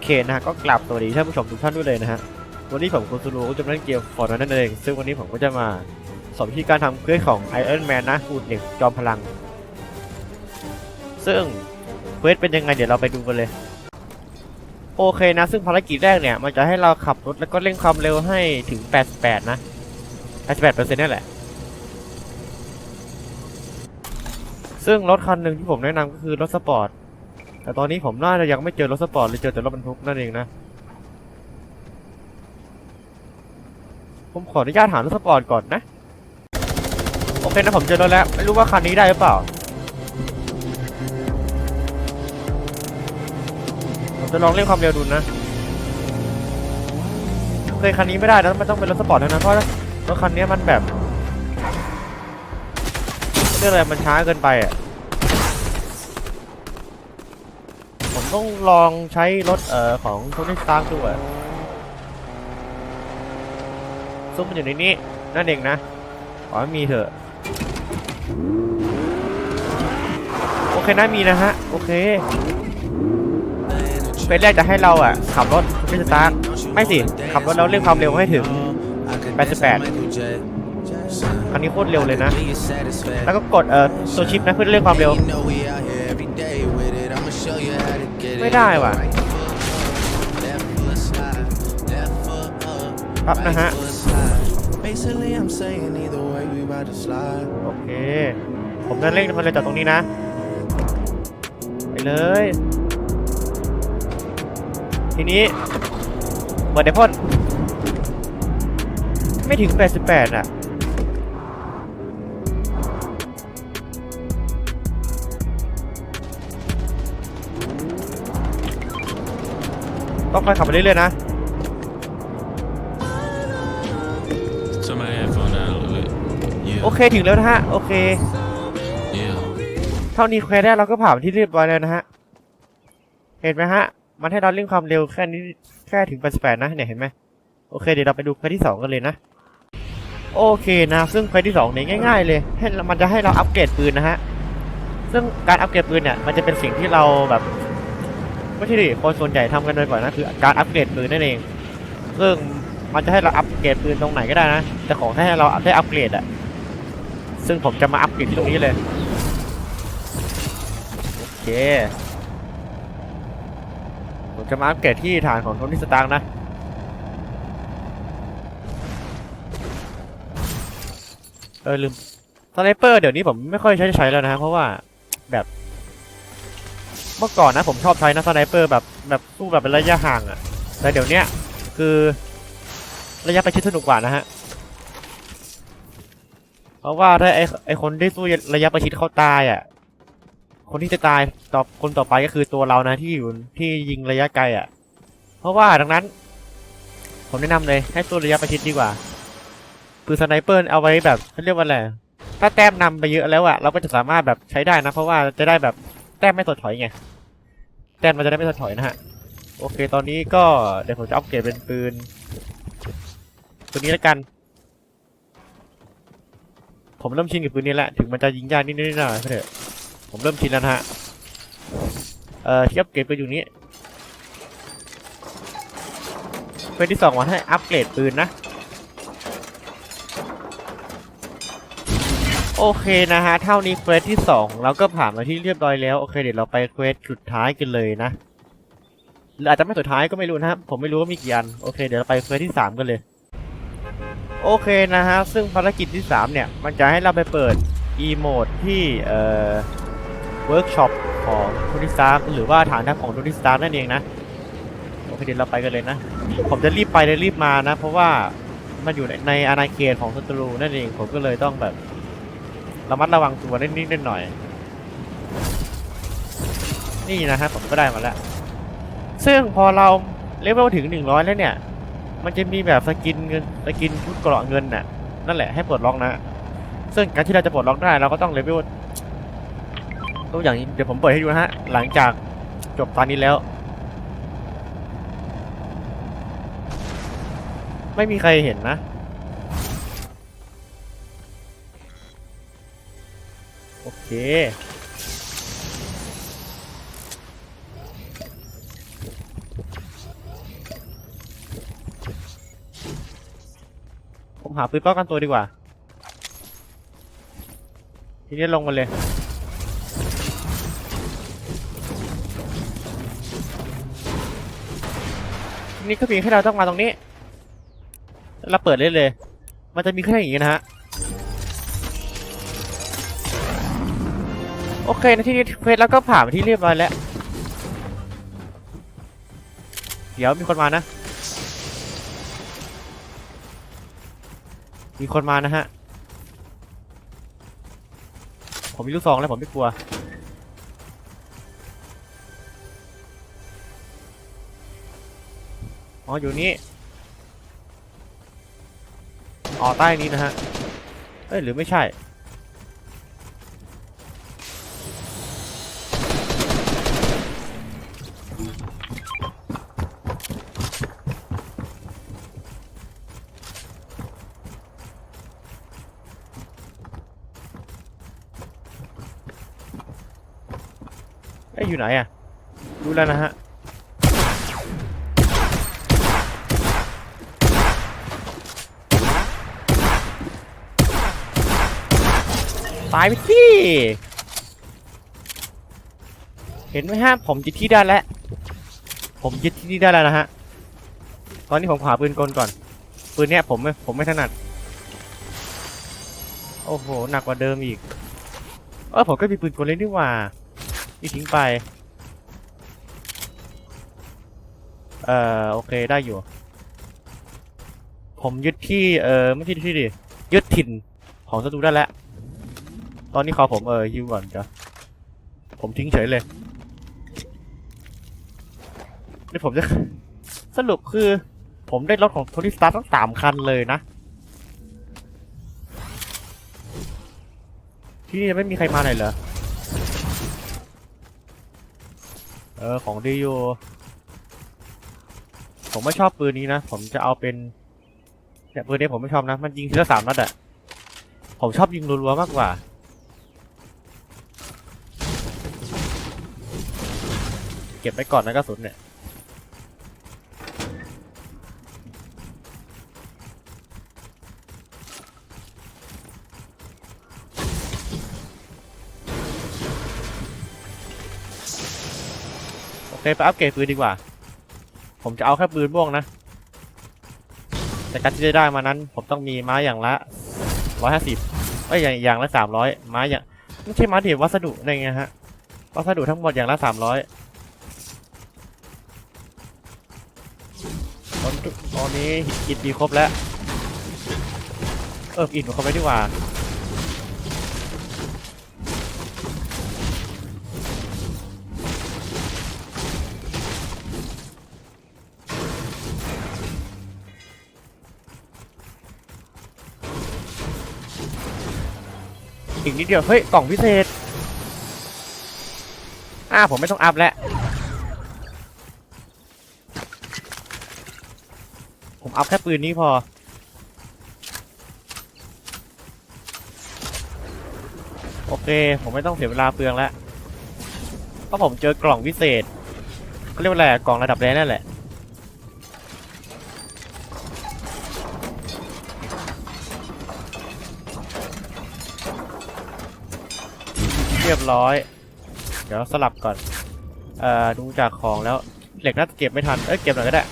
เคนะฮะก็กลับสวัสดีท่านผู้ชมทุกท่านด้วยเลยนะฮะวันนี้ผมคุณซูรูก็จะมาเล่นเกมฟอร์ดนั่นเอง ซึ่งวันนี้ผมก็จะมาสอนวิธีการทำเควสของ Iron Man นะอูดเหล็กจอมพลัง ซึ่งเควสเป็นยังไงเดี๋ยวเราไปดูกันเลย โอเคนะ ซึ่งภารกิจแรกเนี่ย มันจะให้เราขับรถแล้วก็เร่งความเร็วให้ถึง 88 นะ 88%นี่นแหละ ซึ่งรถคันหนึ่งที่ผมแนะนำก็คือรถสปอร์ต แต่ตอนนี้ผมน่าจะยังไม่เจอรถสปอร์ตเลยเจอแต่รถบรรทุกนั่นเองนะ ผมขออนุญาตหารถสปอร์ตก่อนนะ โอเคนะผมเจอรถแล้ว ไม่รู้ว่าคันนี้ได้หรือเปล่า ผมจะลองเร่งความเร็วดูนะโอเคคันนี้ไม่ได้นะมันต้องเป็นรถสปอร์ตนั้นเพราะรถคันนี้มันแบบเรื่องอะไรมันช้าเกินไปอะ ผม ต้องลองใช้รถเอ่อของโทนี่สตาร์ดูอะซุ้มมันอยู่ในนี้นั่นเองนะขอมีเถอะ โอเคนะมีนะฮะ โอเคเฟสแรกจะให้เราอะ ขับรถโทนี่สตาร์ไม่สิ ขับรถแล้วเร่งความเร็วให้ถึง 88คันนี้โคตรเร็วเลยนะ แล้วก็กดเอ่อตัวชิปนะเพื่อเร่งความเร็ว ไม่ได้ว่ะครับนะฮะ Basically, I'm saying either way, we about to slide. โอเค ผมจะเร่งมันเลยจากตรงนี้นะ ไปเลย ทีนี้ เปิดไอพ่นไม่ถึง 88 อะ ต้องค่อยขับไปเรื่อยๆนะ Turn my headphone down a little bit. โอ Yeah. เคถึงแล้วนะฮะ โอเค Yeah. เท่านี้เควสแรกเราก็ผ่านที่เรียบร้อยแล้วนะฮะ เห็นไหมฮะ มันให้เราเร่งความเร็วแค่นี้แค่ถึง88นะเนี่ยเห็นไหมโอเคเดี๋ยวเราไปดูเควสที่2กันเลยนะ โอเคนะ ซึ่งเควสที่2เนี่ยง่าย ๆ เลยให้มันจะให้เราอัปเกรดปืนนะฮะ ซึ่งการอัปเกรดปืนเนี่ยมันจะเป็นสิ่งที่เราแบบ ไม่ใช่ดิคนส่วนใหญ่ทำกันโดยก่อนนะคือการอัปเกรดปืนนั่นเองซึ่งมันจะให้เราอัปเกรดปืนตรงไหนก็ได้นะแต่ขอแค่ให้เราได้อัปเกรดอะซึ่งผมจะมาอัปเกรดที่ตรงนี้เลยโอเคผมจะมาอัปเกรดที่ฐานของโทนี่สตาร์นะเออลืมสไนเปอร์เดี๋ยวนี้ผมไม่ค่อยใช้ใช้แล้วนะเพราะว่าแบบ เมื่อก่อนนะผมชอบใช้นะสไนเปอร์แบบแบบสู้แบบเป็นระยะห่างอะแต่เดี๋ยวนี้คือระยะประชิดสนุกกว่านะฮะ เพราะว่าถ้าไอไอคนที่สู้ระยะประชิดเขาตายอะ คนที่จะตายต่อคนต่อไปก็คือตัวเรานะที่อยู่ที่ยิงระยะไกลอะ เพราะว่าดังนั้น ผมแนะนำเลยให้สู้ระยะประชิดดีกว่าปืนสไนเปอร์เอาไว้แบบเขาเรียกว่าอะไรถ้าแต้มนำไปเยอะแล้วอะเราก็จะสามารถแบบใช้ได้นะ เพราะว่าจะได้แบบ แต้มไม่ถดถอยไง แต้มมันจะได้ไม่ถดถอยนะฮะ โอเค ตอนนี้ก็เดี๋ยวผมจะอัปเกรดเป็นปืน ตัวนี้แล้วกัน ผมเริ่มชินกับปืนนี้แล้ว ถึงมันจะยิงยากนิดๆหน่อยๆเถอะผมเริ่มชินแล้วนะฮะ เอ่อที่อัปเกรดไปอยู่นี้เควสที่สองวันให้อัปเกรดปืนนะ โอเคนะฮะ เท่านี้เควสที่สองเราก็ผ่านมาที่เรียบร้อยแล้ว โอเคเดี๋ยวเราไปเควสสุดท้ายกันเลยนะ หรืออาจจะไม่สุดท้ายก็ไม่รู้นะครับ ผมไม่รู้ว่ามีกี่อัน โอเคเดี๋ยวเราไปเควสที่สามกันเลย โอเคนะฮะ ซึ่งภารกิจที่ 3 เนี่ย มันจะให้เราไปเปิด e m o d e ที่เอ่อเวิร์กช็อปของโทนี่สตาร์หรือว่าฐานทัพของโทนี่สตาร์นั่นเองนะ โอเคเดี๋ยวเราไปกันเลยนะ ผมจะรีบไปเลยรีบมานะ เพราะว่ามันอยู่ในในอาณาเขตของศัตรูนั่นเอง ผมก็เลยต้องแบบ ระมัดระวังตัวนิดนิดๆหน่อยๆนี่นะฮะผมก็ได้มาแล้ว ซึ่งพอเราเลเวลถึง 100 แล้วเนี่ย มันจะมีแบบสกินเงินสกินชุดเกราะเงินน่ะนั่นแหละให้ปลดล็อกนะ ซึ่งการที่เราจะปลดล็อกได้เราก็ต้องเลเวลตัวอย่างเดี๋ยวผมเปิดให้ดูนะฮะ หลังจากจบตอนนี้แล้ว ไม่มีใครเห็นนะ โอเค ผมหาปืนป้องกันตัวดีกว่า ทีนี้ลงมาเลยนี่ก็มีแค่เราต้องมาตรงนี้ เราเปิดเล่นเลย มันจะมีแค่อย่างนี้นะฮะ โอเคนะที่นี้เควสแล้วก็ผ่านไปที่เรียบร้อยแล้ว เดี๋ยวมีคนมานะ มีคนมานะฮะ ผมมีลูกซองแล้วผมไม่กลัว อ๋ออยู่นี่ อ๋อใต้นี้นะฮะ เอ้ยหรือไม่ใช่ อ้ยอยู่ไหนอะรู้แล้วนะฮะตายไปที่เห็นไหมฮะผมยึดที่ได้แล้ว ผมยึดที่นี่ได้แล้วนะฮะ ตอนนี้ผมหาปืนกลก่อน ปืนเนี้ยผมไม่ผมไม่ถนัด โอ้โห หนักกว่าเดิมอีก เออผมก็มีปืนกลเล่นนี่หว่า นี่ทิ้งไป เอ่อ โอเคได้อยู่ ผมยึดที่ เอ่อ ไม่ใช่ที่ดิ ยึดถิ่นของศัตรูได้แล้ว ตอนนี้ขอผมเออยิวก่อนจ้ะผมทิ้งเฉยเลย นี่ผมจะ สรุปคือ ผมได้รถของโทนี่สตาร์ทั้งสามคันเลยนะ ที่นี่ไม่มีใครมาไหนเหรอ เออของดีอยู่ ผมไม่ชอบปืนนี้นะ ผมจะเอาเป็นเนี่ยปืนนี้ผมไม่ชอบนะ มันยิงทีละสามนัดอะผมชอบยิงรัวๆมากกว่า เก็บไปก่อนนะกระสุนเนี่ย โอเคไปอัปเกรดปืนดีกว่า ผมจะเอาแค่ปืนม่วงนะ แต่การที่จะได้มานั้น ผมต้องมีไม้อย่างละร้อยห้าสิบเอ้ยอย่างอย่างละสามร้อยไม้อย่างไม่ใช่ไม้เดียววัสดุอะไรเงี้ยฮะ วัสดุทั้งหมดอย่างละสามร้อยตอนตอนนี้อิฐมีครบแล้ว เอออิฐมันครบไปดีกว่า อีกนิดเดียว เฮ้ย กล่องพิเศษ อ่า ผมไม่ต้องอัพแล้ว ผมอัพแค่ปืนนี้พอ โอเค ผมไม่ต้องเสียเวลาเปลืองแล้วเพราะผมเจอกล่องพิเศษเขาเรียกว่าอะไร กล่องระดับแรกนั่นแหละ รียบร้อย เดี๋ยวสลับก่อนเอ่อดูจากของแล้วเหล็กน่าจะเก็บไม่ทัน เอ้ยเก็บหน่อยก็ได้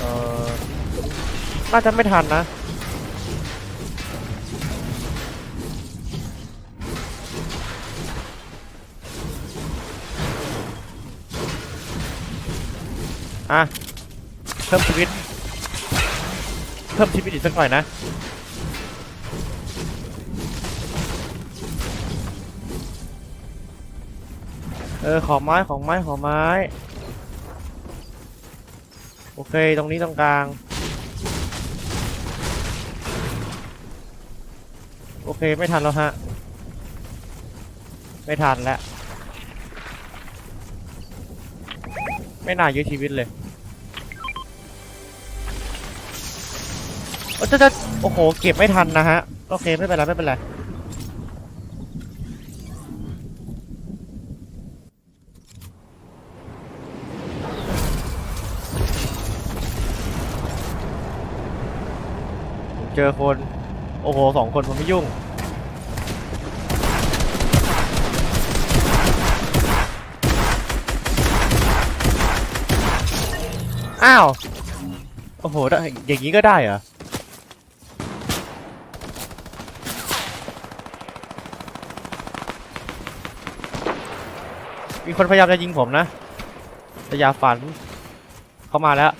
เออน่าจะไม่ทันนะ อะเพิ่มชีวิต เพิ่มชีวิตอีกสักหน่อยนะ เออ ของไม้ ของไม้ ของไม้ โอเค ตรงนี้ตรงกลาง โอเค ไม่ทันแล้วฮะ ไม่ทันแล้ว ไม่น่ายื้อชีวิตเลยโอ้จะจะโอ้โห เก็บไม่ทันนะฮะ โอเค ไม่เป็นไร ไม่เป็นไร เจอคน โอ้โห สองคนผมไม่ยุ่ง อ้าว โอ้โหได้อย่างนี้ก็ได้เหรอ มีคนพยายามจะยิงผมนะแต่ย่าฝัน เข้ามาแล้ว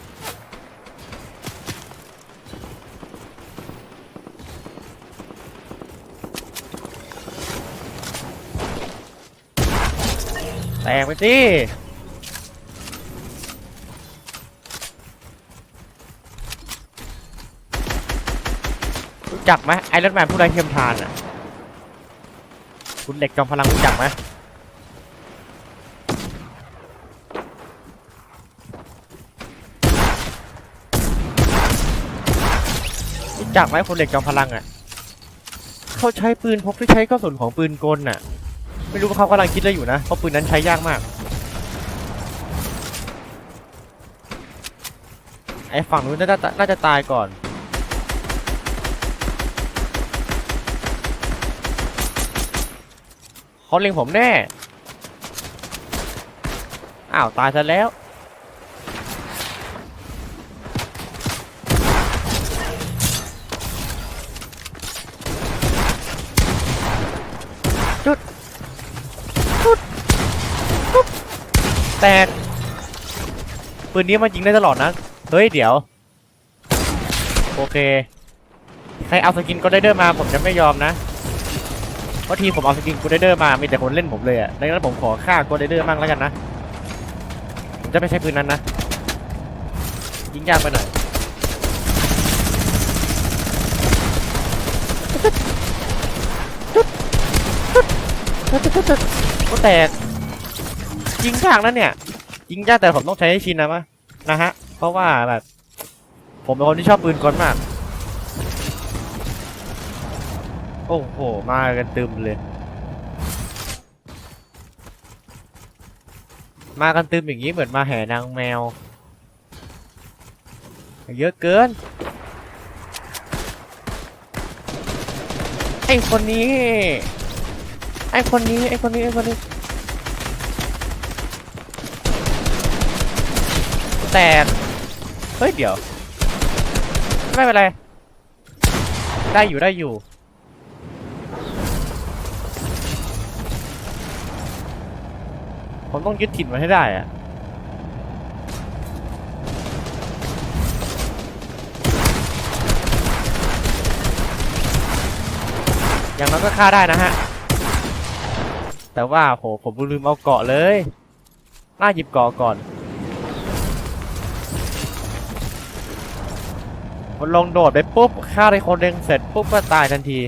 แตกไปสิ จักไหมไอรอนแมนผู้ไร้เทียมทานอะคุณเหล็กจอมพลังรู้จักไหมรู้จักไหมคนเหล็กจอมพลังอะเขาใช้ปืนพกที่ใช้กระสุนของปืนกลน่ะ ไม่รู้ว่าเขากำลังคิดอะไรอยู่นะเพราะปืนนั้นใช้ยากมาก ไอ้ฝั่งนู้นน่าจะน่าจะตายก่อน เขาเล็งผมแน่ อ้าว ตายซะแล้วจุดจุดแตก ปืนนี้มันยิงได้ตลอดนะ เฮ้ย เดี๋ยว โอเค ใครเอาสกินก็ได้เดอร์มาผมจะไม่ยอมนะ เพราะทีผมเอาสกินกูได้เดอร์มา มีแต่คนเล่นผมเลยอะดังนั้นผมขอฆ่ากูได้เดอร์มั่งแล้วกันนะ ผมจะไม่ใช้ปืนนั้นนะ ยิงยากไปหน่อย ก็แตก ยิงยากนะเนี่ย ยิงยากแต่ผมต้องใช้ให้ชินนะมะนะฮะ เพราะว่าแบบ ผมเป็นคนที่ชอบปืนกลมาก โอ้โห มากันตึมเลย มากันตึมอย่างนี้เหมือนมาแห่นางแมว เยอะเกิน ไอ้คนนี้ ไอ้คนนี้ ไอ้คนนี้ ไอ้คนนี้ แตก เฮ้ย เดี๋ยว ไม่เป็นไร ได้อยู่ได้อยู่ ผมต้องยึดถิ่นมันให้ได้อะอย่างนั้นก็ฆ่าได้นะฮะ แต่ว่าโหผมลืมเอาเกาะเลย น่าหยิบเกาะก่อนมันลงโดดไปปุ๊บฆ่าได้คนหนึ่งเสร็จปุ๊บก็ตายทันที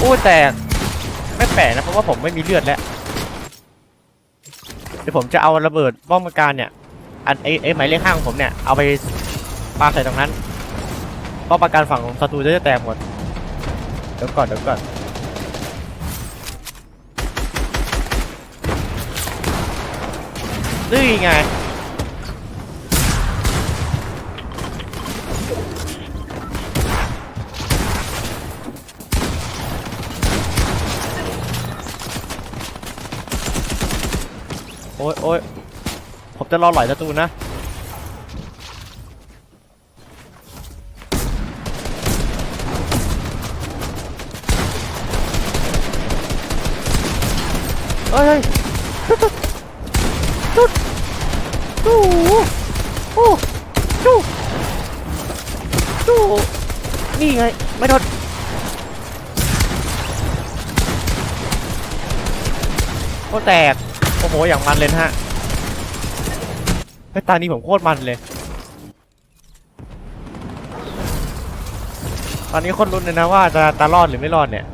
อู้แต่ไม่แปลกนะเพราะว่าผมไม่มีเลือดแล้วเดี๋ยวผมจะเอาระเบิดป้องกันเนี่ย อันไอ้ไอ้หมายเลขห้าของผมเนี่ยเอาไปปาใส่ตรงนั้นป้องกันฝั่งของศัตรูจะแตกหมดเดี๋ยวก่อนเดี๋ยวก่อนนี่ไง โอ้ยโอ้ยผมจะรอหลอยศัตรูนะ เฮ้ยเฮ้ยตุ๊ดตุ๊ดโอ้ตุ๊ดตุ๊ดนี่ไง ไม่โดนโอ้แตก โอ้โหอย่างมันเลยฮะไอ้ตานี้ผมโคตรมันเลยไปอนนี้คนรุนเลยนะว่าจะตารอดหรือไม่รอดเนี่ย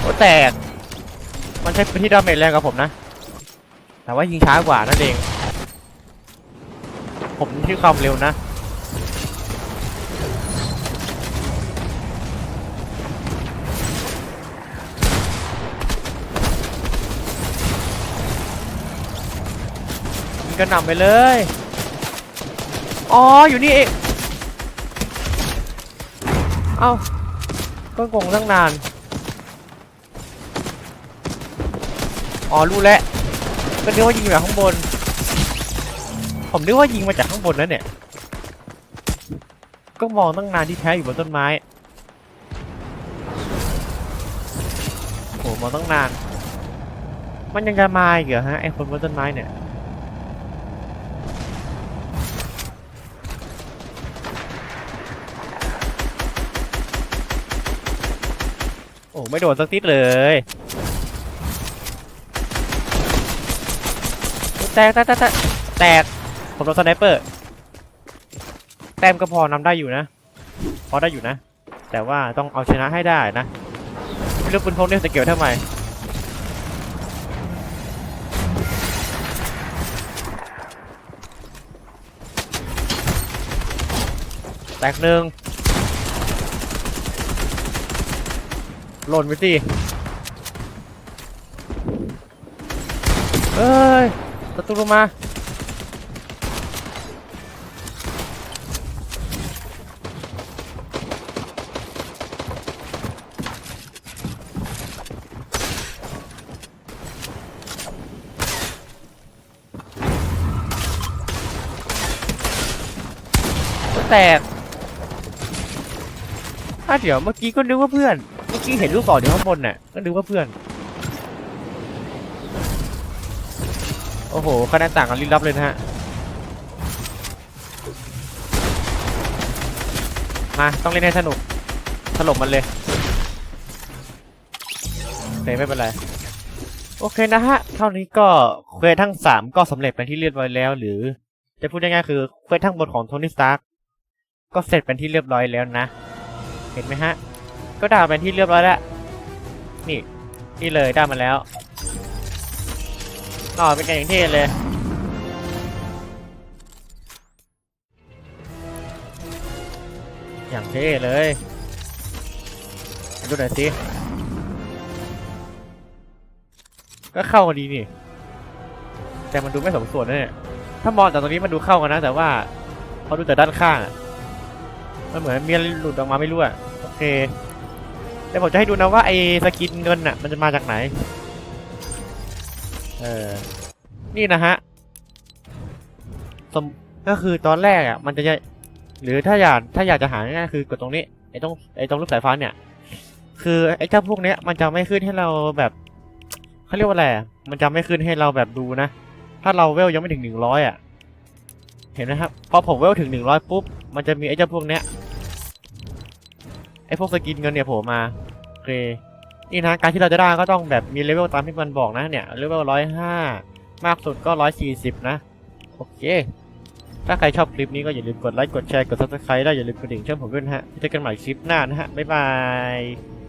โอ้แตก มันใช้พื้นที่ดาเมจแรงกับผมนะ แต่ว่ายิงช้ากว่านั่นเอง ผมที่ความเร็วนะยิงกระหน่ำไปเลย อ๋อ อยู่นี่เอง เอ้า ก็งงตั้งนาน อ๋อรู้แล้วก็นึกว่ายิงจากข้างบน ผมนึกว่ายิงมาจากข้างบนแล้วเนี่ย ก็มองตั้งนานที่แท้อยู่บนต้นไม้โหมองตั้งนาน มันยังจะมาอีกเหรอฮะไอคนบนต้นไม้เนี่ยโอ้ไม่โดนสักติดเลย แตกแตกแตกแตกผมโดนสไนเปอร์แต้มก็พอนำได้อยู่นะ พอได้อยู่นะ แต่ว่าต้องเอาชนะให้ได้นะไม่รู้ปืนพกเนี่ยสเกิลเท่าไหร่แตกหนึ่งหล่นไปสิเอ้ย ศัตรูลงมา แตกถ้าเดี๋ยวเมื่อกี้ก็นึกว่าเพื่อน เมื่อกี้เห็นลูกศรอยู่ข้างบนน่ะ ก็นึกว่าเพื่อน โอ้โหคะแนนต่างกันลิ้นลับเลยนะฮะ มา ต้องเล่นให้สนุก ถล่มมันเลยโอเคไม่เป็นไร โอเคนะฮะ เท่านี้ก็เควสทั้งสามก็สำเร็จเป็นที่เรียบร้อยแล้ว หรือ จะพูดง่ายๆคือเควสทั้งบนของโทนี่สตาร์กก็เสร็จเป็นที่เรียบร้อยแล้วนะ เห็นไหมฮะ ก็ได้เป็นที่เรียบร้อยแล้ว นี่ นี่เลยได้มาแล้ว อ๋อเป็นกันอย่างเท่เลยอย่างเท่เลยดูหน่อยสิก็เข้ากันดีนี่ แต่มันดูไม่สมส่วนนะเนี่ยถ้ามองจากตรงนี้มันดูเข้ากันนะ แต่ว่าพอดูแต่ด้านข้างมันเหมือนมีอะไรหลุดออกมาไม่รู้อะโอเคเดี๋ยวผมจะให้ดูนะว่าไอ้สกินเงินอะมันจะมาจากไหน เออ นี่นะฮะสมก็คือตอนแรกอะ มันจะ หรือถ้าอยากถ้าอยากจะหาง่ายๆคือกดตรงนี้ไอ้ตรงไอ้ตรงรูปสายฟ้าเนี่ย คือไอ้เจ้าพวกเนี้ยมันจะไม่ขึ้นให้เราแบบเขาเรียกว่าอะไรอะมันจะไม่ขึ้นให้เราแบบดูนะ ถ้าเราเวลยังไม่ถึงหนึ่งร้อยอะ เห็นไหมครับ พอผมเวลถึงหนึ่งร้อยปุ๊บ มันจะมีไอ้เจ้าพวกเนี้ย ไอ้พวกสกินเงินเนี่ยโผล่มาโอเค นี่นะการที่เราจะได้ก็ต้องแบบมีเลเวลตามที่มันบอกนะเนี่ยเลเวลร้อยห้ามากสุดก็ร้อยสี่สิบนะ โอเค ถ้าใครชอบคลิปนี้ก็อย่าลืมกดไลค์กดแชร์กดซับสไครต์ได้อย่าลืมกดดิ่งช่องผมด้วยนะฮะเจอกันใหม่คลิปหน้านะฮะบ๊ายบาย